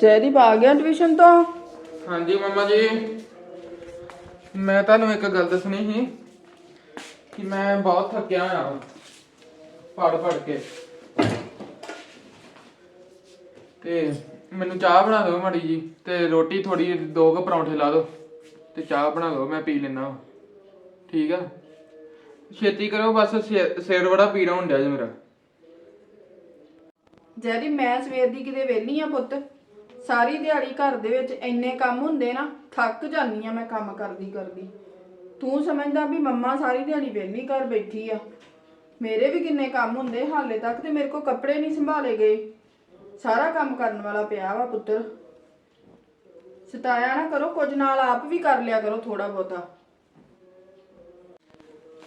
ਜੈਦੀਪ ਆ ਗਿਆ ਟਿਊਸ਼ਨ ਤੋਂ? ਹਾਂਜੀ ਮਮਾ ਜੀ। ਮੈਂ ਤੁਹਾਨੂੰ ਇੱਕ ਗੱਲ ਦੱਸਣੀ ਸੀ ਕਿ ਮੈਂ ਬਹੁਤ ਥੱਕਿਆ ਹੋਇਆ ਪੜ ਪੜ ਕੇ। ਤੇ ਮੈਨੂੰ ਚਾਹ ਬਣਾ ਦਿਓ ਮਾੜੀ ਜੀ ਤੇ ਰੋਟੀ ਥੋੜੀ ਦੋ ਕੁ ਪਰੌਂਠੇ ਲਾ ਦਿਓ ਤੇ ਚਾਹ ਬਣਾ ਦਿਓ ਮੈਂ ਪੀ ਲੈਣਾ ਠੀਕ ਆ? ਛੇਤੀ ਕਰੋ ਬਸ ਸਿਰ ਸਿਰ ਬੜਾ ਪੀੜਾ ਹੁੰਦਾ ਜੀ ਮੇਰਾ। ਜੈਦੀਪ ਮੈਂ ਸਵੇਰ ਦੀ ਕਿਤੇ ਵਿਹਲੀ ਆ ਪੁੱਤ। ਸਾਰੀ ਦਿਹਾੜੀ ਘਰ ਦੇ ਵਿੱਚ ਇੰਨੇ ਕੰਮ ਹੁੰਦੇ ਨਾ, ਥੱਕ ਜਾਂਦੀ ਆ ਮੈਂ ਕੰਮ ਕਰਦੀ ਕਰਦੀ। ਤੂੰ ਸਮਝਦਾ ਵੀ ਮੰਮਾ ਸਾਰੀ ਦਿਹਾੜੀ ਵਿਹਲੀ ਘਰ ਬੈਠੀ ਆ। ਮੇਰੇ ਵੀ ਕਿੰਨੇ ਕੰਮ ਹੁੰਦੇ ਹਾਲੇ ਤੱਕ ਤੇ ਮੇਰੇ ਕੋ ਕੱਪੜੇ ਨਹੀਂ ਸੰਭਾਲੇ ਗਏ। ਸਾਰਾ ਕੰਮ ਕਰਨ ਵਾਲਾ ਪਿਆ ਵਾ ਪੁੱਤਰ। ਸਤਾਇਆ ਨਾ ਕਰੋ, ਕੁਝ ਨਾਲ ਆਪ ਵੀ ਕਰ ਲਿਆ ਕਰੋ ਥੋੜਾ ਬਹੁਤਾ।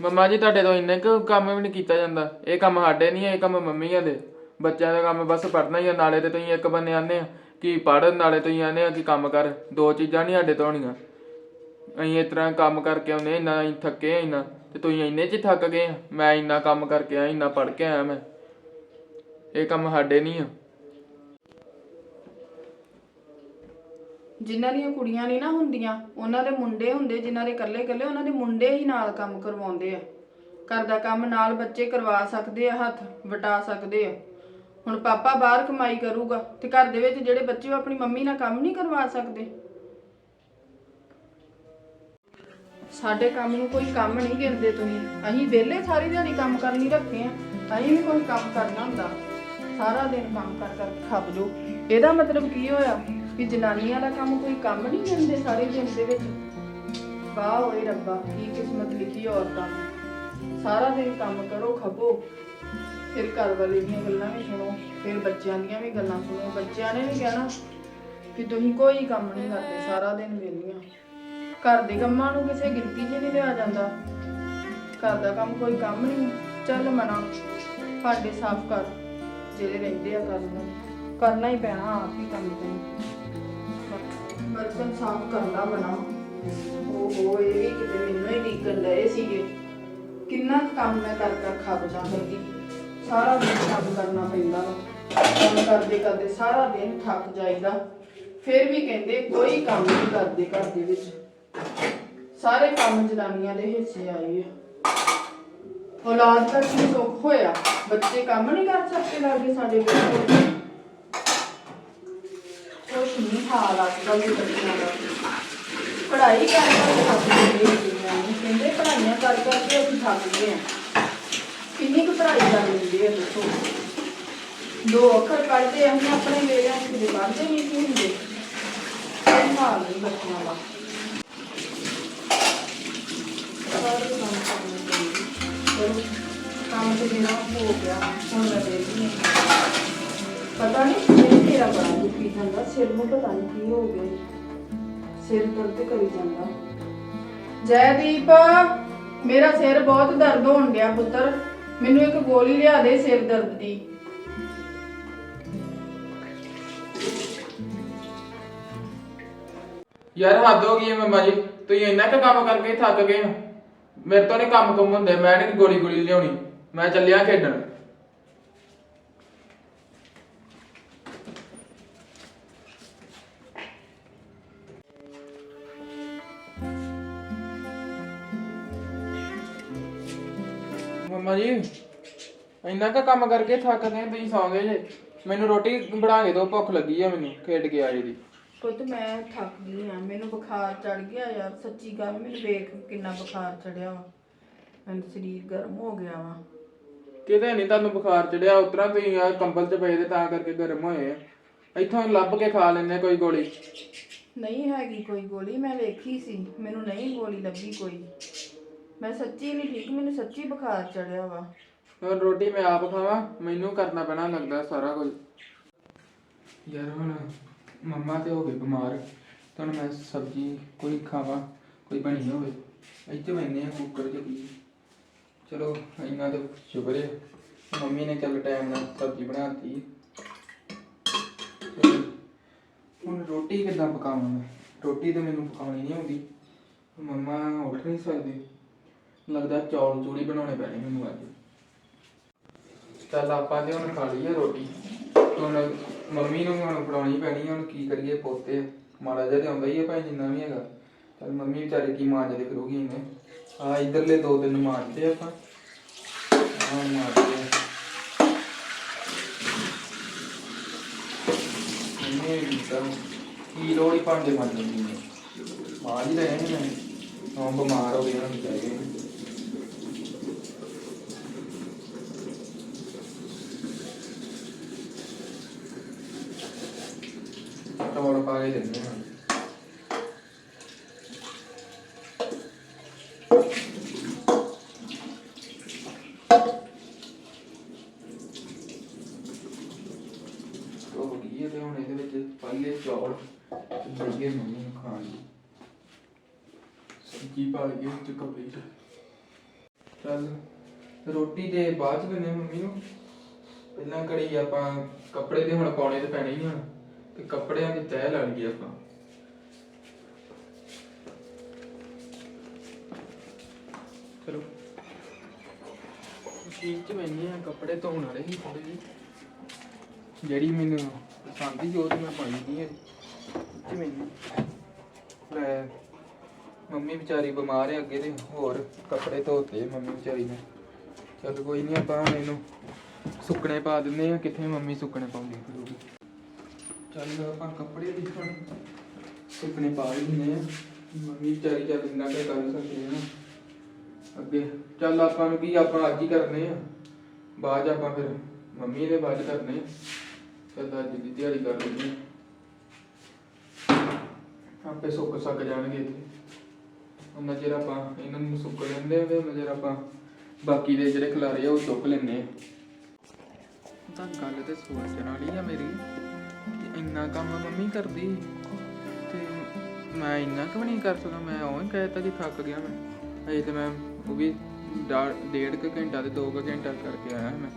ਮੰਮਾ ਜੀ, ਤੁਹਾਡੇ ਤੋਂ ਇੰਨੇ ਕੁ ਕੰਮ ਵੀ ਨਹੀਂ ਕੀਤਾ ਜਾਂਦਾ। ਇਹ ਕੰਮ ਸਾਡੇ ਨਹੀਂ ਹੈ, ਇਹ ਕੰਮ ਮੰਮੀਆਂ ਦੇ। ਬੱਚਿਆਂ ਦਾ ਕੰਮ ਬਸ ਪੜਨਾ ਹੀ ਆ, ਨਾਲੇ ਤੇ ਤੁਸੀਂ ਇੱਕ ਬੰਨੇ ਆਨੇ ਆ। ਕਿ ਪੜ੍ਹ ਨਾਲੇ ਤੁਸੀਂ ਆਨੇ ਆ ਕਿ ਕੰਮ ਕਰ, ਦੋ ਚੀਜ਼ਾਂ ਨਹੀਂ ਸਾਡੇ ਤੋਂ ਹੋਣੀਆਂ। ਅਸੀਂ ਇਸ ਤਰ੍ਹਾਂ ਕੰਮ ਕਰਕੇ ਆਉਨੇ ਇੰਨਾ ਅਸੀਂ ਥੱਕੇ ਆ ਇੰਨਾ, ਤੇ ਤੁਸੀਂ ਇੰਨੇ ਚ ਥੱਕ ਗਏ ਆ। ਮੈਂ ਇੰਨਾ ਕੰਮ ਕਰਕੇ ਆਇਆ, ਇੰਨਾ ਪੜ੍ਹ ਕੇ ਆਇਆ ਮੈਂ। ਇਹ ਕੰਮ ਸਾਡੇ ਨਹੀਂ ਆ। ਜਿਨ੍ਹਾਂ ਦੀਆਂ ਕੁੜੀਆਂ ਨਹੀਂ ਨਾ ਹੁੰਦੀਆਂ, ਉਹਨਾਂ ਦੇ ਮੁੰਡੇ ਹੁੰਦੇ, ਜਿਨ੍ਹਾਂ ਦੇ ਇਕੱਲੇ ਇਕੱਲੇ, ਉਹਨਾਂ ਦੇ ਮੁੰਡੇ ਹੀ ਨਾਲ ਕੰਮ ਕਰਵਾਉਂਦੇ ਆ। ਘਰ ਦਾ ਕੰਮ ਨਾਲ ਬੱਚੇ ਕਰਵਾ ਸਕਦੇ ਆ, ਹੱਥ ਵਟਾ ਸਕਦੇ ਆ। ਹੁਣ ਪਾਪਾ ਬਾਹਰ ਕਮਾਈ ਕਰੂਗਾ ਤੇ ਘਰ ਦੇ ਵਿੱਚ ਜਿਹੜੇ ਬੱਚੇ ਉਹ ਆਪਣੀ ਮੰਮੀ ਨਾਲ ਕੰਮ ਨਹੀਂ ਕਰਵਾ ਸਕਦੇ। ਸਾਡੇ ਕੰਮ ਨੂੰ ਕੋਈ ਕੰਮ ਨਹੀਂ ਗਿਣਦੇ ਤੁਸੀਂ। ਅਸੀਂ ਵਿਹਲੇ ਸਾਰੀ ਦਿਹਾੜੀ ਕੰਮ ਕਰਨੀ ਰੱਖੇ ਆ। ਅਸੀਂ ਵੀ ਕੋਈ ਕੰਮ ਕਰਨਾ ਹੁੰਦਾ। ਸਾਰਾ ਦਿਨ ਕੰਮ ਕਰ ਕਰ ਖੱਪ ਜੋ ਇਹਦਾ ਮਤਲਬ ਕੀ ਹੋਇਆ ਕਿ ਜਨਾਨੀਆਂ ਦਾ ਕੰਮ ਕੋਈ ਕੰਮ ਨਹੀਂ ਗਿਣਦੇ ਸਾਰੇ ਦਿਨ ਦੇ ਵਿੱਚ? ਵਾਹ ਓਏ ਰੱਬਾ, ਕੀ ਕਿਸਮਤ ਲਿਖੀ ਔਰਤਾਂ। ਨੂੰ ਸਾਰਾ ਦਿਨ ਕੰਮ ਕਰੋ, ਖਪੋ। ਫਿਰ ਘਰ ਵਾਲੇ ਦੀਆਂ ਗੱਲਾਂ ਵੀ ਸੁਣੋ, ਫਿਰ ਬੱਚਿਆਂ ਦੀਆਂ ਵੀ ਗੱਲਾਂ ਸੁਣੋ। ਬੱਚਿਆਂ ਨੇ ਵੀ ਕਹਿਣਾ ਕਿ ਤੁਸੀਂ ਕੋਈ ਕੰਮ ਨਹੀਂ ਕਰਦੇ, ਸਾਰਾ ਦਿਨ ਵਿਹਲੀਆਂ। ਘਰ ਦੇ ਕੰਮਾਂ ਨੂੰ ਕਿਸੇ ਗਿਣਤੀ 'ਚ ਨਹੀਂ ਲਿਆ ਜਾਂਦਾ। ਘਰ ਦਾ ਕੰਮ ਕੋਈ ਕੰਮ ਨਹੀਂ। ਚੱਲ ਮਨਾ, ਭਾਂਡੇ ਸਾਫ਼ ਕਰ, ਜਿਹੜੇ ਰਹਿੰਦੇ ਆ ਕਰਨ। ਨੂੰ ਕਰਨਾ ਹੀ ਪੈਣਾ ਆਪ ਹੀ ਕੰਮ ਤੇ। ਬਰਤਨ ਸਾਫ਼ ਕਰਨਾ ਬਣਾ ਹੋ ਇਹ ਵੀ ਕਿਤੇ ਮੈਨੂੰ ਹੀ ਡੀਕਣ ਲਏ ਸੀਗੇ। ਕਿੰਨਾ ਕੰਮ ਮੈਂ ਕਰ ਕਰ ਖੱਪ ਜਾ ਕਰਦੀ ਸਾਰਾ ਦਿਨ ਕੰਮ ਕਰਨਾ ਪੈਂਦਾ ਵਾ। ਕੰਮ ਕਰਦੇ ਕਰਦੇ ਸਾਰਾ ਦਿਨ ਥੱਕ ਜਾਈਦਾ। ਫਿਰ ਵੀ ਕਹਿੰਦੇ ਕੋਈ ਕੰਮ ਨਹੀਂ ਕਰਦੇ ਘਰ ਦੇ ਵਿੱਚ। ਸਾਰੇ ਕੰਮ ਜਨਾਨੀਆਂ ਦੇ ਹਿੱਸੇ ਆਏ ਆ। ਔਲਾਦ ਦਾ ਕੀ ਸੁੱਖ ਹੋਇਆ? ਬੱਚੇ ਕੰਮ ਨਹੀਂ ਕਰ ਸਕਦੇ ਲੱਗਦੇ ਸਾਡੇ ਬੱਚੇ। ਕੁਛ ਨਹੀਂ ਹਾਲ ਅੱਜ ਕੱਲ੍ਹ ਬੱਚਿਆਂ ਦਾ। ਪੜ੍ਹਾਈ ਕਰ ਕਰ ਥੱਕ ਗਏ ਕਹਿੰਦੇ ਪੜ੍ਹਾਈਆਂ ਕਰ ਕਰਕੇ ਅਸੀਂ ਥੱਕ ਗਏ ਆ। ਕਿੰਨੀ ਕੁ ਪੜ੍ਹਾਈ ਕਰ ਲੈਂਦੇ ਆ ਦੱਸੋ? ਦੋ ਅੱਖਰ ਪੜ੍ਹਦੇ ਅਸੀਂ ਆਪਣੇ ਵੇਲਿਆਂ 'ਚ ਕਿਤੇ ਪੜ੍ਹਦੇ ਨਹੀਂ ਸੀ ਹੁੰਦੇ। ਕੋਈ ਹਾਲ ਨਹੀਂ ਬੱਚਿਆਂ ਦਾ। ਸਾਰੇ ਕੰਮ ਕਰਨੇ ਪੈਂਦੇ। ਚਲੋ, ਕੰਮ ਤੇ ਮੇਰਾ ਹੋ ਗਿਆ, ਹੁਣ ਮੈਂ ਦੇਖਦੀ ਪਤਾ ਨਹੀਂ ਸਿਰ ਮੇਰਾ ਬੜਾ ਦੁਖੀ ਜਾਂਦਾ, ਸਿਰ ਨੂੰ ਪਤਾ ਨਹੀਂ ਕੀ ਹੋ ਗਿਆ। ਸਿਰ ਦਰਦ ਕਰੀ ਜਾਂਦਾ। ਜੈਦੀਪ, ਮੇਰਾ ਸਿਰ ਬਹੁਤ ਦਰਦ ਹੋਣ ਡਿਆ ਪੁੱਤਰ। ਮੈਨੂੰ ਇੱਕ ਗੋਲੀ ਲਿਆ ਦੇ ਸਿਰ ਦਰਦ ਦੀ। ਯਾਰ ਹੱਦ ਹੋ ਗਈ ਹੈ ਮੰਮਾ ਜੀ। ਤੁਸੀਂ ਇੰਨਾ ਕੁ ਕੰਮ ਕਰਕੇ ਥੱਕ ਗਏ ਹੋ। ਮੇਰੇ ਤੋਂ ਨਹੀਂ ਕੰਮ ਕੰਮ ਹੁੰਦੇ। ਮੈਂ ਨਹੀਂ ਗੋਲੀ ਗੋਲੀ ਲਿਆਉਣੀ। ਮੈਂ ਚੱਲਿਆ ਖੇਡਣ। ਮੰਮਾ ਜੀ ਇੰਨਾ ਕੁ ਕੰਮ ਕਰਕੇ ਥੱਕ ਗਏ ਤੁਸੀਂ ਸੌਂ ਗਏ ਜੇ। ਮੈਨੂੰ ਰੋਟੀ ਬਣਾ ਕੇ ਦਿਓ ਭੁੱਖ ਲੱਗੀ ਆ ਮੈਨੂੰ ਖੇਡ ਕੇ ਆਏ ਦੀ ਪੁੱਤ ਮੈਂ ਥੱਕ ਗਈ ਆ ਮੈਨੂੰ ਬੁਖਾਰ ਚੜ ਗਿਆ ਯਾਰ ਸੱਚੀ ਗੱਲ ਮੈਨੂੰ ਵੇਖ ਕਿੰਨਾ ਬੁਖਾਰ ਚੜਿਆ ਵਾ। ਮੈਨੂੰ ਸਰੀਰ ਗਰਮ ਹੋ ਗਿਆ ਵਾ। ਕਿਤੇ ਨਹੀਂ ਤੁਹਾਨੂੰ ਬੁਖਾਰ ਚੜਿਆ ਉਤਰਾ ਤੁਸੀਂ ਆ ਕੰਬਲ 'ਚ ਪਏ ਤੇ ਤਾਂ ਕਰਕੇ ਗਰਮ ਹੋਏ ਆ। ਇੱਥੋਂ ਲੱਭ ਕੇ ਖਾ ਲੈਂਦੇ ਕੋਈ ਗੋਲੀ। ਨਹੀਂ ਹੈਗੀ ਕੋਈ ਗੋਲੀ ਮੈਂ ਵੇਖੀ ਸੀ ਮੈਨੂੰ ਨਹੀਂ ਗੋਲੀ ਲੱਭੀ ਕੋਈ। ਮੈਂ ਸੱਚੀ ਨਹੀਂ ਠੀਕ, ਮੈਨੂੰ ਸੱਚੀ ਬੁਖਾਰ ਚੜਿਆ ਵਾ। ਹੁਣ ਰੋਟੀ ਮੈਂ ਆਪ ਖਾਵਾਂ, ਮੈਨੂੰ ਕਰਨਾ ਪੈਣਾ ਲੱਗਦਾ ਸਾਰਾ ਕੁਝ। ਯਾਰ ਹੁਣ ਮੰਮਾ ਤੇ ਹੋ ਗਏ ਬਿਮਾਰ, ਤਾਂ ਮੈਂ ਸਬਜ਼ੀ ਕੋਈ ਖਾਵਾਂ, ਕੋਈ ਬਣੀ ਹੋਵੇ। ਇੱਥੇ ਮੈਨੇ ਆ ਕੁੱਕਰ 'ਚ ਕੀ ਚਲੋ, ਇੰਨਾ ਤਾਂ ਸ਼ੁਕਰ ਹੈ ਮੰਮੀ ਨੇ ਚੱਲ ਟਾਈਮ ਨਾਲ ਸਬਜ਼ੀ ਬਣਾਤੀ ਹੁਣ ਰੋਟੀ ਕਿੱਦਾਂ ਪਕਾਵਾਂ ਮੈਂ? ਰੋਟੀ ਤਾਂ ਮੈਨੂੰ ਪਕਾਉਣੀ ਨਹੀਂ ਆਉਂਦੀ। ਮੰਮਾ ਉੱਠ ਨਹੀਂ ਸਕਦੇ। ਲੱਗਦਾ ਚੌਲ ਚੂੜੀ ਬਣਾਉਣੇ ਪੈਣੇ ਮੈਨੂੰ ਅੱਜ। ਚੱਲ ਆਪਾਂ ਤੇ ਹੁਣ ਖਾ ਲਈਏ ਰੋਟੀ। ਹੁਣ ਮੰਮੀ ਨੂੰ ਵੀ ਹੁਣ ਫੜਾਉਣੀ ਪੈਣੀ ਆ, ਹੁਣ ਕੀ ਕਰੀਏ ਪੋਤੇ। ਆ। ਮਾੜਾ ਜਿਹਾ ਤੇ ਆਉਂਦਾ ਹੀ ਆ ਭਾਈ ਜਿੰਨਾ ਵੀ ਹੈਗਾ। ਚਲ ਮੰਮੀ ਵਿਚਾਰੇ ਕੀ ਮਾਂਜਦੇ ਫਿਰੂਗੀ ਇਹਨੇ ਆ ਇਧਰਲੇ ਦੋ ਦਿਨ ਮਾਂਜਦੇ ਆਪਾਂ। ਆ ਮਾਂਜਦੇ ਇਹਨੇ ਕੀਤਾ ਕੀ ਲੋੜੀ ਭਾਂਡੇ ਮਾਂਜ ਲੈਂਦੀ ਮਾਂਜ ਹੀ ਰਹੇ ਨੇ। ਹਾਂ ਬਿਮਾਰ ਹੋ ਗਏ ਹਨ ਵਿਚਾਰੇ ਟਮਾਟਰ ਪਾ ਕੇ ਦਿੰਦੇ ਹਾਂ ਉਹ ਗਈ ਤੇ ਹੁਣ ਇਹਦੇ ਵਿੱਚ ਪਾਈਏ ਚੌਲ ਤੇ ਦਈਏ ਮੰਮੀ ਨੂੰ ਖਾਣ ਲਈ। ਸਬਜ਼ੀ ਪਾ ਲਈਏ ਵਿੱਚ ਕੱਪੜੇ ਚ। ਚੱਲ ਰੋਟੀ ਦੇ ਬਾਅਦ ਚ ਦਿੰਦੇ ਹਾਂ ਮੰਮੀ ਨੂੰ। ਪਹਿਲਾਂ ਕੜੀ ਆਪਾਂ ਕੱਪੜੇ ਤੇ ਹੁਣ ਪਾਉਣੇ ਤੇ ਪੈਣੇ ਹੀ ਹੁਣ। ਤੇ ਕੱਪੜਿਆਂ ਦੀ ਤਹਿ ਲਾ ਲਈਏ ਆਪਾਂ। ਚਲੋ। ਮਸ਼ੀਨ ਚ ਮੈਨੇ ਆ, ਕੱਪੜੇ ਧੋਣ ਵਾਲੇ ਸੀ ਥੋੜੇ ਜਿਹੇ। ਜਿਹੜੀ ਮੈਨੂੰ ਪਸੰਦ ਹੀ ਉਹ ਤੇ ਮੈਂ ਪਾਈ ਨਹੀਂ ਹੈ ਚ ਮੈਨੂੰ ਲੈ, ਮੰਮੀ ਵਿਚਾਰੀ ਬਿਮਾਰ ਹੈ ਅੱਗੇ ਤੇ ਹੋਰ ਕੱਪੜੇ ਧੋਤੇ ਮੰਮੀ ਵਿਚਾਰੀ ਨੇ। ਚਲ ਕੋਈ ਨਹੀਂ, ਆਪਾਂ ਹੁਣ ਇਹਨੂੰ ਸੁੱਕਣੇ ਪਾ ਦਿੰਦੇ ਆ, ਕਿੱਥੇ ਮੰਮੀ ਸੁੱਕਣੇ ਪਾਉਂਦੀ ਫਿਰੂਗੀ। ਚੱਲ ਆਪਾਂ ਕੱਪੜੇ ਵੀ ਹੁਣ ਸੁੱਕਣੇ ਪਾ ਹੀ ਆ ਮੰਮੀ ਵਿਚਾਰੀ ਚੱਲ ਇੰਨਾ ਕੁ ਕਰ ਸਕਦੇ ਆ ਅੱਗੇ ਚੱਲ ਆਪਾਂ ਨੂੰ ਕੀ ਆਪਾਂ ਅੱਜ ਹੀ ਕਰਨੇ ਆ। ਬਾਅਦ 'ਚ ਆਪਾਂ ਫਿਰ ਮੰਮੀ ਦੇ ਬਾਅਦ 'ਚ ਕਰਨੇ ਆ। ਚੱਲ ਅੱਜ ਦੀ ਦਿਹਾੜੀ ਕਰ ਲੈਂਦੇ ਆ। ਆਪੇ ਸੁੱਕ ਸੱਕ ਜਾਣਗੇ ਇੱਥੇ। ਉਹਨਾਂ ਚਿਰ ਆਪਾਂ ਇਹਨਾਂ ਨੂੰ ਸੁੱਕ ਲੈਂਦੇ ਆ ਤੇ ਉਹਨਾਂ ਚਿਰ ਆਪਾਂ ਬਾਕੀ ਦੇ ਜਿਹੜੇ ਖਿਲਾਰੇ ਆ ਉਹ ਚੁੱਕ ਲੈਂਦੇ ਆ। ਤਾਂ ਗੱਲ ਤੇ ਸੋਚਣ ਵਾਲੀ ਆ ਮੇਰੀ। ਇੰਨਾ ਕੰਮ ਮੰਮੀ ਕਰਦੀ ਤੇ ਮੈਂ ਇੰਨਾ ਕੁ ਨਹੀਂ ਕਰ ਸਕਦਾ, ਮੈਂ ਉਹ ਹੀ ਕਹਿਤਾ ਕਿ ਥੱਕ ਗਿਆ ਮੈਂ। ਅਜੇ ਤੇ ਮੈਂ ਉਹ ਵੀ ਡਾ- ਡੇਢ ਕੁ ਘੰਟਾ ਤੇ 2 ਕੁ ਘੰਟਾ ਕਰਕੇ ਆਇਆ ਮੈਂ।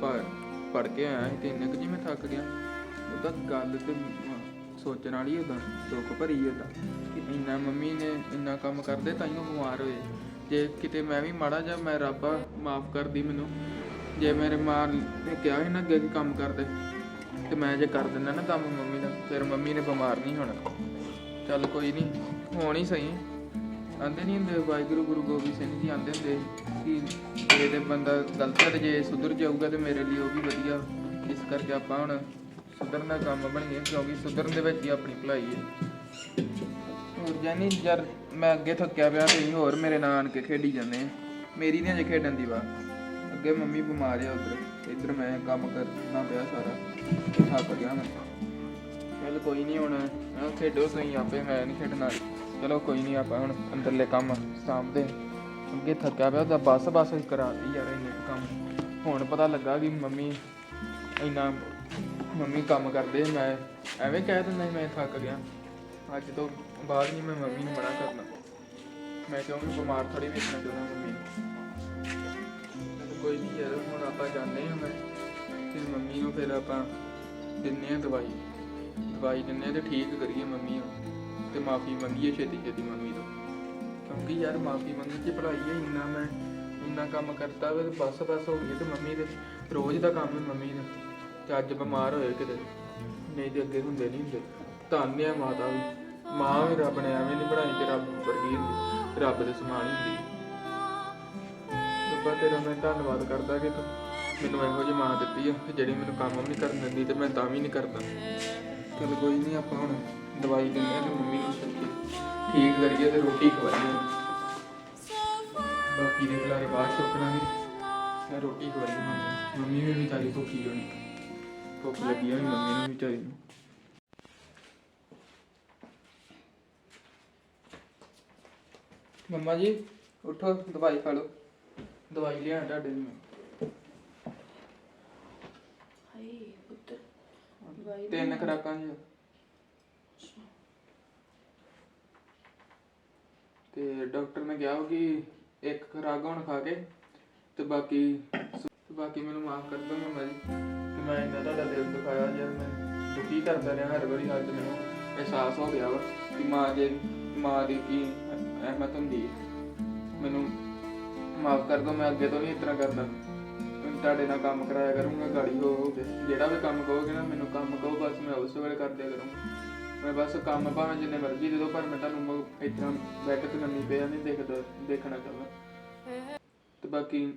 ਪਰ, ਪੜ ਕੇ ਆਇਆ ਸੀ ਤੇ ਇੰਨੇ ਕੁ ਜੀ ਮੈਂ ਥੱਕ ਗਿਆ। ਉਹਦਾ ਗੱਲ ਤੇ ਮ- ਸੋਚਣ ਵਾਲੀ ਉਹਦਾ ਦੁੱਖ ਭਰੀ ਉਹਦਾ ਕਿ ਇੰਨਾ ਮੰਮੀ ਨੇ ਇੰਨਾ ਕੰਮ ਕਰਦੇ ਤਾਂ ਹੀ ਉਹ ਬਿਮਾਰ ਹੋਏ। ਜੇ ਕਿਤੇ ਮੈਂ ਵੀ ਮਾੜਾ ਜਿਹਾ, ਮੈਂ ਰੱਬਾ ਮਾਫ ਕਰਦੀ ਮੈਨੂੰ। ਜੇ ਮੇਰੇ ਮਾਂ ਨੇ ਕਿਹਾ ਸੀ ਨਾ ਅੱਗੇ ਕਿ ਕੰਮ ਕਰਦੇ। ਤੇ ਮੈਂ ਜੇ ਕਰ ਦਿੰਦਾ ਨਾ ਕੰਮ ਮੰਮੀ ਦਾ, ਫਿਰ ਮੰਮੀ ਨੇ ਬਿਮਾਰ ਨਹੀਂ ਹੋਣਾ। ਚੱਲ ਕੋਈ ਨਹੀਂ, ਹੋਣ ਹੀ ਸਹੀ। ਆਂਦੇ ਨਹੀਂ ਹੁੰਦੇ, ਵਾਹਿਗੁਰੂ, ਗੁਰੂ ਗੋਬਿੰਦ ਸਿੰਘ ਜੀ ਆਂਦੇ ਹੁੰਦੇ ਕਿ ਜੇ ਤੇ ਬੰਦਾ ਗਲਤ ਹੈ ਤੇ ਜੇ ਸੁਧਰ ਜਾਊਗਾ ਤੇ ਮੇਰੇ ਲਈ ਉਹ ਵੀ ਵਧੀਆ। ਇਸ ਕਰਕੇ ਆਪਾਂ ਹੁਣ ਸੁਧਰਨ ਦਾ ਕੰਮ ਬਣੀਏ, ਕਿਉਂਕਿ ਸੁਧਰਨ ਦੇ ਵਿੱਚ ਹੀ ਆਪਣੀ ਭਲਾਈ ਹੈ। ਹੋਰ ਜਾਨੀ, ਯਾਰ ਮੈਂ ਅੱਗੇ ਥੱਕਿਆ ਪਿਆ ਤੁਸੀਂ ਹੋਰ ਮੇਰੇ ਨਾਲ ਆਣ ਕੇ ਖੇਡੀ ਜਾਂਦੇ ਆ। ਮੇਰੀ ਨਹੀਂ ਅਜੇ ਖੇਡਣ ਦੀ ਵਾ ਅੱਗੇ ਮੰਮੀ ਬਿਮਾਰ ਆ ਉਧਰ, ਇੱਧਰ ਮੈਂ ਕੰਮ ਕਰਨਾ ਪਿਆ ਸਾਰਾ ਥੱਕ ਗਿਆ ਮੈਂ। ਚੱਲ ਕੋਈ ਨਹੀਂ ਹੁਣ ਆਹ ਖੇਡੋ ਤੁਸੀਂ ਆਪੇ, ਮੈਂ ਨਹੀਂ ਖੇਡਣਾ। ਚਲੋ ਕੋਈ ਨਹੀਂ ਆਪਾਂ ਹੁਣ ਅੰਦਰਲੇ ਕੰਮ ਸਾਂਭਦੇ ਅੱਗੇ ਥੱਕਿਆ ਪਿਆ, ਤਾਂ ਬਸ ਬਸ ਕਰਾਤੀ ਯਾਰ ਇੰਨੇ ਕੰਮ। ਹੁਣ ਪਤਾ ਲੱਗਾ ਕਿ ਮੰਮੀ ਇੰਨਾ, ਮੰਮੀ ਕੰਮ ਕਰਦੇ ਮੈਂ ਐਵੇਂ ਕਹਿ ਦਿੰਦਾ ਮੈਂ ਥੱਕ ਗਿਆ। ਅੱਜ ਤੋਂ ਬਾਅਦ ਨਹੀਂ ਮੈਂ ਮੰਮੀ ਨੂੰ ਮਨਾ ਕਰਨਾ। ਮੈਂ ਕਿਉਂਕਿ ਬਿਮਾਰ ਥੋੜੀ ਵੇਖਣਾ ਚਾਹੁੰਦਾ ਮੰਮੀ ਨੂੰ। ਕੋਈ ਨਹੀਂ ਯਾਰ, ਹੁਣ ਆਪਾਂ ਜਾਂਦੇ ਹਾਂ ਮੈਂ ਤੇ ਮੰਮੀ ਨੂੰ ਫਿਰ ਆਪਾਂ ਦਿੰਨੇ ਆ ਦਵਾਈ। ਦਵਾਈ ਦਿੰਨੇ ਆ ਤੇ ਠੀਕ ਕਰੀਏ ਮੰਮੀ ਨੂੰ ਤੇ ਮਾਫੀ ਮੰਗੀਏ ਛੇਤੀ ਛੇਤੀ ਮੰਮੀ ਤੋਂ। ਕਿਉਂਕਿ ਯਾਰ ਮਾਫੀ ਮੰਗਣ ਚ ਪੜਾਈ ਹੈ ਇੰਨਾ ਮੈਂ, ਇੰਨਾ ਕੰਮ ਕਰਤਾ ਵੇ ਬਸ ਬਸ ਹੋ ਗਈ ਤੇ ਮੰਮੀ ਦੇ ਰੋਜ਼ ਦਾ ਕੰਮ ਹੈ ਮੰਮੀ ਦਾ। ਤੇ ਅੱਜ ਬਿਮਾਰ ਹੋਏ ਕਿਤੇ, ਨਹੀਂ ਤੇ ਅੱਗੇ ਹੁੰਦੇ ਨਹੀਂ ਹੁੰਦੇ। ਧੰਨ ਹੈ ਮਾਤਾ ਵੀ। ਮਾਂ ਵੀ ਰੱਬ ਨੇ ਐਵੇਂ ਨਹੀਂ ਬਣਾਈ ਕਿ ਰੱਬ ਵਰਗੀ ਹੁੰਦੀ ਰੱਬ ਦੇ ਸਮਾਨ ਹੀ ਹੁੰਦੀ। ਰੱਬਾ, ਤੇਰਾ ਮੈਂ ਧੰਨਵਾਦ ਕਰਦਾ ਕਿ ਤੂੰ ਮੈਨੂੰ ਇਹੋ ਜਿਹੀ ਮਾਂ ਦਿੱਤੀ ਆ ਕਿ ਜਿਹੜੀ ਮੈਨੂੰ ਕੰਮ ਵੀ ਨਹੀਂ ਕਰਨ ਦਿੰਦੀ ਤੇ ਮੈਂ ਤਾਂ ਵੀ ਨਹੀਂ ਕਰਦਾ। ਚਲ ਕੋਈ ਨਹੀਂ, ਆਪਾਂ ਹੁਣ ਦਵਾਈ ਦਿੰਦੇ ਆ ਤੇ ਮੰਮੀ ਨੂੰ ਛੇਤੀ ਠੀਕ ਕਰੀਏ ਤੇ ਰੋਟੀ ਖਵਾਈਏ। ਬਾਕੀ ਦੇ ਖਲਾਰੇ ਬਾਅਦ ਚੁੱਕਣਾਂਗੇ ਮੈਂ ਰੋਟੀ ਖਵਾਈ ਮੰਮੀ ਮੰਮੀ ਵੀ ਵਿਚਾਰੀ ਭੁੱਖੀ ਹੋਣੀ। ਭੁੱਖ ਲੱਗੀ ਹੋਣੀ, ਮੰਮੀ ਨੂੰ ਵਿਚਾਰੀ ਨੂੰ ਮੰਮਾ ਜੀ, ਉਠੋ, ਦਵਾਈ ਖਾ ਲਓ। ਦਵਾਈ ਲਿਆ ਤੁਹਾਡੇ ਮੈਂ। ਹਾਏ ਦਵਾਈ ਤਿੰਨ ਖਰਾਕਾਂ ਜੀ ਤੇ ਡਾਕਟਰ ਨੇ ਕਿਹਾ ਕਿ ਇੱਕ ਖੁਰਾਕ ਹੁਣ ਖਾ ਕੇ ਤੇ ਬਾਕੀ ਤੇ ਬਾਕੀ ਮੈਨੂੰ ਮਾਫ ਕਰ ਦਿਓ ਮੰਮਾ ਜੀ। ਕਿ ਮੈਂ ਇੰਨਾ ਤੁਹਾਡਾ ਦਿਲ ਦੁਖਾਇਆ ਜਦ ਮੈਂ ਦੁਖੀ ਕਰਦਾ ਰਿਹਾ ਹਰ ਵਾਰੀ ਅੱਜ ਮੈਨੂੰ ਅਹਿਸਾਸ ਹੋ ਗਿਆ ਵਾ ਕਿ ਮਾਂ ਜੇ ਮਾਂ ਦੀ ਕੀ ਅਹਿਮਤ ਹੁੰਦੀ ਹੈ। ਮੈਨੂੰ ਮਾਫ ਕਰ ਦਿਓ ਮੈਂ ਅੱਗੇ ਤੋਂ ਨਹੀਂ ਇਸ ਤਰ੍ਹਾਂ ਕਰਦਾ। ਤੁਹਾਡੇ ਨਾਲ ਕੰਮ ਕਰਾਇਆ ਕਰੂੰਗਾ, ਗਾੜੀ ਹੋ ਹੋ ਕੇ। ਜਿਹੜਾ ਵੀ ਕੰਮ ਕਹੋਗੇ ਨਾ, ਮੈਨੂੰ ਕੰਮ ਕਹੋ, ਬਸ ਮੈਂ ਉਸ ਵੇਲੇ ਕਰ ਦਿਆ ਕਰੂੰਗਾ। ਮੈਂ ਬਸ ਕੰਮ ਭਾਵੇਂ ਜਿੰਨੇ ਮਰਜ਼ੀ ਦੇ ਦਿਓ ਪਰ ਮੈਂ ਤੁਹਾਨੂੰ ਇਸ ਤਰ੍ਹਾਂ ਬੈੱਡ ਤੇ ਲੰਮੀ ਪਿਆ ਨਹੀਂ ਦੇਖਦਾ, ਦੇਖਣਾ ਚਾਹੁੰਦਾ। ਤੇ ਬਾਕੀ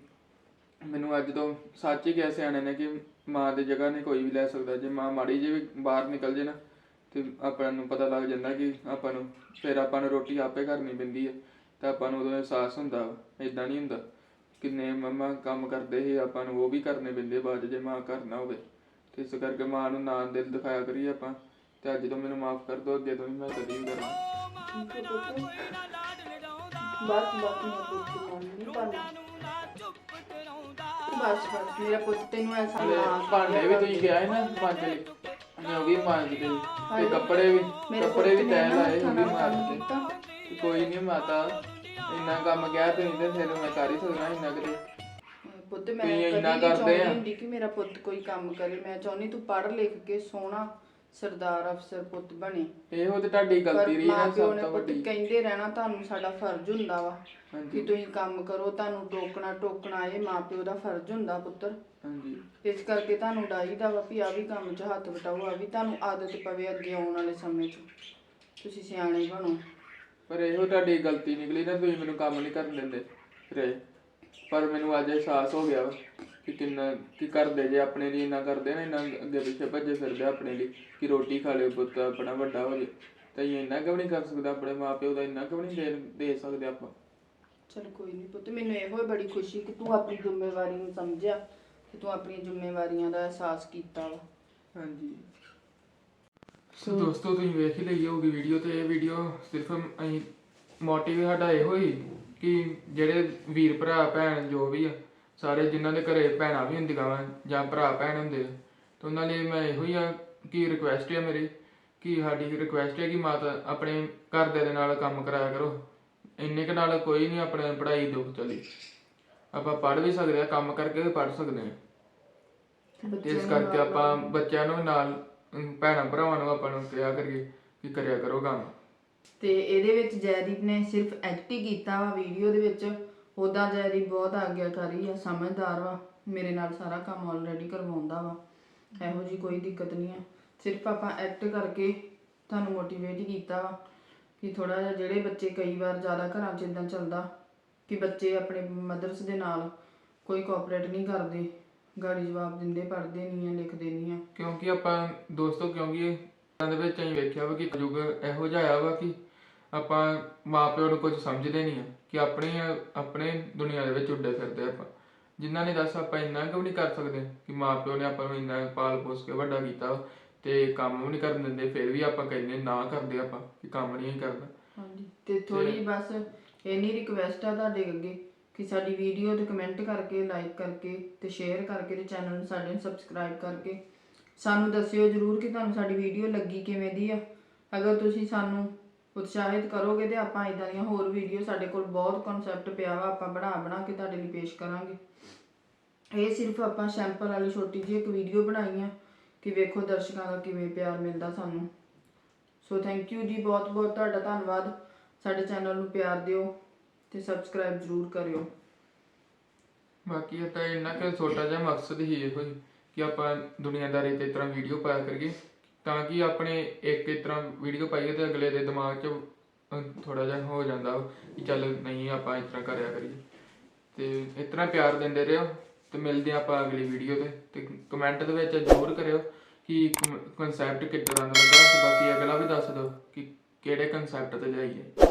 ਮੈਨੂੰ ਅੱਜ ਤੋਂ ਸੱਚ ਹੀ ਕਿਹਾ ਸਿਆਣੇ ਨੇ ਕਿ ਮਾਂ ਦੀ ਜਗ੍ਹਾ ਨਹੀਂ ਕੋਈ ਵੀ ਲੈ ਸਕਦਾ। ਜੇ ਮਾਂ ਮਾੜੀ ਜੇ ਵੀ ਬਾਹਰ ਨਿਕਲ ਜੇ ਨਾ, ਤੇ ਆਪਾਂ ਨੂੰ ਪਤਾ ਲੱਗ ਜਾਂਦਾ ਕਿ ਆਪਾਂ ਨੂੰ, ਫਿਰ ਆਪਾਂ ਨੂੰ ਰੋਟੀ ਆਪੇ ਕਰਨੀ ਪੈਂਦੀ ਹੈ। ਤਾਂ ਆਪਾਂ ਨੂੰ ਉਦੋਂ ਅਹਿਸਾਸ ਹੁੰਦਾ ਇਦਾਂ ਨਹੀਂ ਹੁੰਦਾ ਕਿੰਨੇ ਮੰਮਾ ਕੰਮ ਕਰਦੇ ਸੀ ਆਪਾਂ ਨੂੰ ਉਹ ਵੀ ਕਰਨੇ ਪੈਂਦੇ ਬਾਅਦ ਜੇ ਮਾਂ ਘਰ ਨਾ ਹੋਵੇ। ਤੇ ਇਸ ਕਰਕੇ ਮਾਂ ਨੂੰ ਨਾ ਦਿਲ ਦਿਖਾਇਆ ਕਰੀਏ ਆਪਾਂ ਤੇ ਅੱਜ ਤੋਂ ਮੈਨੂੰ ਮਾਫ ਕਰ ਦਿਓ ਅੱਗੇ ਤੋਂ ਵੀ ਮੈਂ ਕਦੀ ਨਹੀਂ ਕਰਾਂ ਬਸ ਬਸ ਮੇਰਾ ਪੁੱਤ ਨਹੀਂ ਪਾਣਾ ਬਸ ਬਸ ਮੇਰਾ ਪੁੱਤ ਤੈਨੂੰ ਐਸਾ ਨਾ ਭਾਂਡੇ ਵੀ ਤੁਸੀਂ ਕਿਹਾ ਹੈ ਨਾ ਮਾਂਜੇ ਮੈਂ ਉਹ ਵੀ ਮਾਂਜਦੇ ਤੇ ਕੱਪੜੇ ਵੀ ਕੱਪੜੇ ਵੀ ਤੈਅ ਲਾਏ ਉਹ ਵੀ ਮਾਂਜਦੇ। ਕੋਈ ਨਹੀਂ ਮਾਤਾ ਇੰਨਾ ਕੰਮ ਗਿਆ ਤੁਸੀਂ ਤੇ ਫਿਰ ਮੈਂ ਕਰ ਹੀ ਸਕਦਾ ਇੰਨਾ ਕਿਤੇ ਪੁੱਤ ਮੈਂ ਤੁਸੀਂ ਕਦੀ ਇੰਨਾ ਨਹੀਂ ਕਰਦੇ ਚਾਹੁੰਦੀ ਆ। ਹੁੰਦੀ ਕਿ ਮੇਰਾ ਪੁੱਤ ਕੋਈ ਕੰਮ ਕਰੇ। ਮੈਂ ਚਾਹੁੰਦੀ ਤੂੰ ਪੜ੍ਹ ਲਿਖ ਕੇ ਸੋਹਣਾ ਸਰਦਾਰ ਅਫਸਰ ਪੁੱਤ ਬਣੇ। ਇਹੋ ਤੇ ਤੁਹਾਡੀ ਪਰ ਗਲਤੀ ਰਹੀ ਨਾ ਮਾਂ ਪਿਓ ਸਭ ਨੇ ਤੋਂ ਪੁੱਤ ਵੱਡੀ। ਕਹਿੰਦੇ ਰਹਿਣਾ ਤੁਹਾਨੂੰ ਸਾਡਾ ਫਰਜ਼ ਹੁੰਦਾ ਵਾ ਕਿ ਹਾਂਜੀ। ਤੁਸੀਂ ਕੰਮ ਕਰੋ ਤੁਹਾਨੂੰ ਟੋਕਣਾ ਟੋਕਣਾ ਇਹ ਮਾਂ ਪਿਓ ਦਾ ਫਰਜ਼ ਹੁੰਦਾ ਪੁੱਤਰ। ਹਾਂਜੀ। ਇਸ ਕਰਕੇ ਤੁਹਾਨੂੰ ਡਾਈਦਾ ਵਾ ਵੀ ਆ ਵੀ ਕੰਮ 'ਚ ਹੱਥ ਵਟਾਓ ਆ ਵੀ ਤੁਹਾਨੂੰ ਆਦਤ ਪਵੇ ਅੱਗੇ ਆਉਣ ਵਾਲੇ ਸਮੇਂ 'ਚ। ਤੁਸੀਂ ਸਿਆਣੇ ਬਣੋ। ਪਰ ਇਹੋ ਤੁਹਾਡੀ ਗਲਤੀ ਨਿਕਲੀ ਨਾ ਤੁਸੀਂ ਮੈਨੂੰ ਕੰਮ ਨਹੀਂ ਕਰਨ ਦਿੰਦੇ ਰਹੇ ਪਰ ਮੈਨੂੰ ਅੱਜ ਅਹਿਸਾਸ ਹੋ ਗਿਆ ਵਾ ਕਿ ਕਿੰਨਾ ਕੀ ਕਰਦੇ ਜੇ ਆਪਣੇ ਲਈ ਇੰਨਾ ਕਰਦੇ ਨਾ ਇੰਨਾ ਅੱਗੇ ਪਿੱਛੇ ਭੱਜੇ ਫਿਰਦੇ ਆਪਣੇ ਲਈ ਕਿ ਰੋਟੀ ਖਾ ਲਿਓ ਪੁੱਤ ਆਪਣਾ ਵੱਡਾ ਹੋ ਜੇ। ਤਾਂ ਇਹ ਇੰਨਾ ਕਿਉਂ ਨਹੀਂ ਕਰ ਸਕਦਾ ਆਪਣੇ ਮਾਪਿਓ ਦਾ ਇੰਨਾ ਕਿਉਂ ਨਹੀਂ ਦੇ ਦੇ ਸਕਦੇ ਆਪਾਂ? ਚਲ ਕੋਈ ਨਹੀਂ ਪੁੱਤ ਮੈਨੂੰ ਇਹੋ ਹੀ ਬੜੀ ਖੁਸ਼ੀ ਕਿ ਤੂੰ ਆਪਣੀ ਜ਼ਿੰਮੇਵਾਰੀ ਨੂੰ ਸਮਝਿਆ ਕਿ ਤੂੰ ਆਪਣੀਆਂ ਜ਼ਿੰਮੇਵਾਰੀਆਂ ਦਾ ਅਹਿਸਾਸ ਕੀਤਾ ਵਾ। ਹਾਂਜੀ। ਸੋ ਦੋਸਤੋ ਤੁਸੀਂ ਵੇਖ ਹੀ ਲਈ ਹੋਊਗੀ ਵੀਡੀਓ ਤੇ ਇਹ ਵੀਡੀਓ ਸਿਰਫ ਅਸੀਂ ਮੋਟਿਵ ਸਾਡਾ ਇਹੋ ਹੀ ਕਿ ਜਿਹੜੇ ਵੀਰ ਭਰਾ ਭੈਣ ਜੋ ਵੀ ਆ ਸਾਰੇ ਜਿਨ੍ਹਾਂ ਦੇ ਘਰੇ ਭੈਣਾਂ ਵੀ ਹੁੰਦੀਆਂ ਵਾ ਜਾਂ ਭਰਾ ਭੈਣ ਹੁੰਦੇ ਆ ਤੇ ਉਹਨਾਂ ਲਈ ਮੈਂ ਇਹੋ ਹੀ ਆ ਕਿ ਰਿਕੁਐਸਟ ਹੈ ਮੇਰੀ ਕਿ ਸਾਡੀ ਰਿਕੁਐਸਟ ਹੈ ਕਿ ਮਾਤਾ ਆਪਣੇ ਘਰਦਿਆਂ ਦੇ ਨਾਲ ਕੰਮ ਕਰਾਇਆ ਕਰੋ। ਇੰਨੇ ਕੁ ਨਾਲ ਕੋਈ ਨਹੀਂ ਆਪਣੇ ਪੜ੍ਹਾਈ ਦੁੱਖ ਚਲੀ ਆਪਾਂ ਪੜ੍ਹ ਵੀ ਸਕਦੇ ਆ ਕੰਮ ਕਰਕੇ ਵੀ ਪੜ੍ਹ ਸਕਦੇ ਆ। ਤੇ ਇਸ ਕਰਕੇ ਆਪਾਂ ਬੱਚਿਆਂ ਨੂੰ ਨਾਲ ਭੈਣਾਂ ਭਰਾਵਾਂ ਨੂੰ ਆਪਾਂ ਨੂੰ ਕਿਹਾ ਕਰੀਏ ਕਿ ਕਰਿਆ ਕਰੋ ਕੰਮ। ਤੇ ਇਹਦੇ ਵਿੱਚ ਜੈਦੀਪ ਨੇ ਸਿਰਫ ਐਕਟ ਹੀ ਕੀਤਾ ਵਾ ਵੀਡੀਓ ਦੇ ਵਿੱਚ। ਉਹਦਾ ਜੈਦੀਪ ਬਹੁਤ ਆਗਿਆਕਾਰੀ ਆ, ਸਮਝਦਾਰ ਵਾ। ਮੇਰੇ ਨਾਲ ਸਾਰਾ ਕੰਮ ਆਲਰੇਡੀ ਕਰਵਾਉਂਦਾ ਵਾ। ਇਹੋ ਜੀ ਕੋਈ ਦਿੱਕਤ ਨਹੀਂ ਆ। ਸਿਰਫ ਆਪਾਂ ਐਕਟ ਕਰਕੇ ਤੁਹਾਨੂੰ ਮੋਟੀਵੇਟ ਹੀ ਕੀਤਾ ਵਾ ਕਿ ਥੋੜਾ ਜਿਹਾ ਜਿਹੜੇ ਬੱਚੇ ਕਈ ਵਾਰ ਜ਼ਿਆਦਾ ਘਰਾਂ 'ਚ ਇਦਾਂ ਚੱਲਦਾ ਕਿ ਬੱਚੇ ਆਪਣੇ ਮਦਰਸ ਦੇ ਨਾਲ ਕੋਈ ਕੋਆਪਰੇਟ ਨਹੀਂ ਕਰਦੇ। ਗਾੜੀ ਜਵਾਬ ਦਿੰਦੇ ਪੜ੍ਹਦੇ ਨਹੀਂ ਆ ਲਿਖਦੇ ਨਹੀਂ ਆ। ਕਿਉਂਕਿ ਆਪਾਂ ਦੋਸਤੋ ਕਿਉਂਕਿ ਇਹਨਾਂ ਦੇ ਵਿੱਚ ਅਸੀਂ ਵੇਖਿਆ ਵਾ ਕਿ ਯੁੱਗ ਇਹੋ ਜਿਹਾ ਆਇਆ ਵਾ ਕਿ ਆਪਾਂ ਮਾਪਿਓ ਨੂੰ ਕੁਝ ਸਮਝਦੇ ਨਹੀਂ ਆ ਕਿ ਆਪਣੀ ਆਪਣੇ ਦੁਨੀਆ ਦੇ ਵਿੱਚ ਉੱਡੇ ਫਿਰਦੇ ਆਪਾਂ। ਜਿਨ੍ਹਾਂ ਨੇ ਦੱਸ ਆਪਾਂ ਇੰਨਾ ਕਿਉਂ ਨਹੀਂ ਕਰ ਸਕਦੇ ਕਿ ਮਾਪਿਓ ਨੇ ਆਪਾਂ ਨੂੰ ਇੰਨਾ ਪਾਲ ਪੋਸ ਕੇ ਵੱਡਾ ਕੀਤਾ ਵਾ ਤੇ ਕੰਮ ਵੀ ਨਹੀਂ ਕਰਨ ਦਿੰਦੇ ਫਿਰ ਵੀ ਆਪਾਂ ਕਹਿੰਦੇ ਨਾ ਕਰਦੇ ਆਪਾਂ ਕਿ ਕੰਮ ਨਹੀਂ ਕਰਦਾ ਹਾਂਜੀ ਤੇ ਥੋੜੀ ਬਸ ਇੰਨੀ ਰਿਕਵੈਸਟ ਆ ਤੁਹਾਡੇ ਅੱਗੇ ਕਿ ਸਾਡੀ ਵੀਡੀਓ ਤੇ ਕਮੈਂਟ ਕਰਕੇ ਲਾਈਕ ਕਰਕੇ ਤੇ ਸ਼ੇਅਰ ਕਰਕੇ ਤੇ ਚੈਨਲ ਨੂੰ ਸਾਡੇ ਨੂੰ ਸਬਸਕ੍ਰਾਈਬ ਕਰਕੇ ਸਾਨੂੰ ਦੱਸਿਓ ਜਰੂਰ ਕਿ ਤੁਹਾਨੂੰ ਸਾਡੀ ਵੀਡੀਓ ਲੱਗੀ ਕਿਵੇਂ ਦੀ ਆ। ਅਗਰ ਤੁਸੀਂ ਸਾਨੂੰ ਉਤਸ਼ਾਹਿਤ ਕਰੋਗੇ ਤੇ ਆਪਾਂ ਇਦਾਂ ਦੀਆਂ ਹੋਰ ਵੀਡੀਓ ਸਾਡੇ ਕੋਲ ਬਹੁਤ ਕਨਸੈਪਟ ਪਿਆ ਵਾ, ਆਪਾਂ ਬਣਾ ਬਣਾ ਕੇ ਤੁਹਾਡੇ ਲਈ ਪੇਸ਼ ਕਰਾਂਗੇ। ਇਹ ਸਿਰਫ ਆਪਾਂ ਸੈਂਪਲ ਵਾਲੀ ਛੋਟੀ ਜਿਹੀ ਇੱਕ ਵੀਡੀਓ ਬਣਾਈ ਆ ਕਿ ਵੇਖੋ ਦਰਸ਼ਕਾਂ ਦਾ ਕਿਵੇਂ ਪਿਆਰ ਮਿਲਦਾ ਸਾਨੂੰ। ਸੋ ਥੈਂਕ ਯੂ ਜੀ ਬਹੁਤ ਬਹੁਤ ਤੁਹਾਡਾ ਧੰਨਵਾਦ। ਸਾਡੇ ਚੈਨਲ ਨੂੰ ਪਿਆਰ ਦਿਓ। ਤੇ ਸਬਸਕ੍ਰਾਈਬ ਜਰੂਰ ਕਰਿਓ। ਬਾਕੀ ਇਹ ਤਾਂ ਇੰਨਾ ਕਿ ਛੋਟਾ ਜਿਹਾ ਮਕਸਦ ਹੀ ਇਹੋ ਹੀ ਕਿ ਆਪਾਂ ਦੁਨੀਆਦਾਰੀ ਤੇ ਇਸ ਤਰ੍ਹਾਂ ਵੀਡੀਓ ਪਾਇਆ ਕਰੀਏ, ਤਾਂ ਕਿ ਆਪਣੇ ਇੱਕ ਇਸ ਤਰ੍ਹਾਂ ਵੀਡੀਓ ਪਾਈਏ ਤੇ ਅਗਲੇ ਦੇ ਦਿਮਾਗ 'ਚ ਥੋੜਾ ਜਿਹਾ ਹੋ ਜਾਂਦਾ ਕਿ ਚੱਲ ਨਹੀਂ ਆਪਾਂ ਇਸ ਤਰ੍ਹਾਂ ਕਰਿਆ ਕਰੀਏ। ਤੇ ਇਸ ਤਰ੍ਹਾਂ ਪਿਆਰ ਦਿੰਦੇ ਰਹੋ ਤੇ ਮਿਲਦੇ ਹਾਂ ਆਪਾਂ ਅਗਲੀ ਵੀਡੀਓ ਤੇ। ਤੇ ਕਮੈਂਟ ਦੇ ਵਿੱਚ ਜ਼ਰੂਰ ਕਰਿਓ ਕਿ ਕਨਸੈਪਟ ਕਿੱਦਾਂ ਦਾ ਲੱਗਾ ਤੇ ਬਾਕੀ ਅਗਲਾ ਵੀ ਦੱਸ ਦਿਓ ਕਿ ਕਿਹੜੇ ਕਨਸੈਪਟ ਤੇ ਜਾਈਏ।